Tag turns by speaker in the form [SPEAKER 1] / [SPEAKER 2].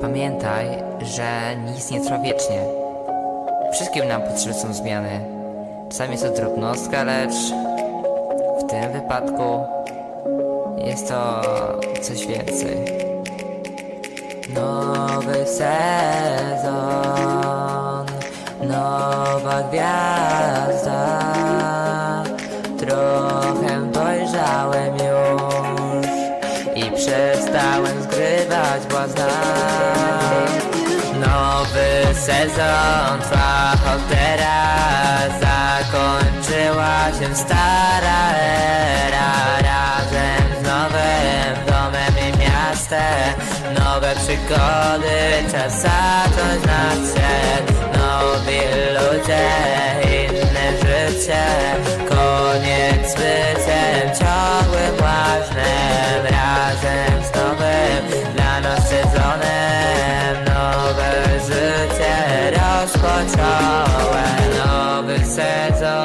[SPEAKER 1] Pamiętaj, że nic nie trwa wiecznie. Wszystkim nam potrzebne są zmiany. Czasami jest to drobnostka, lecz w tym wypadku jest to coś więcej. Nowy sezon, nowa gwiazda. Trochę dojrzałem już i przestałem zgrywać błazna. Nowy sezon trwa od teraz, zakończyła się stara era. Razem z nowym domem i miastem, nowe przygody, czas zacząć nadszedł. Nowi ludzie, inne życie, water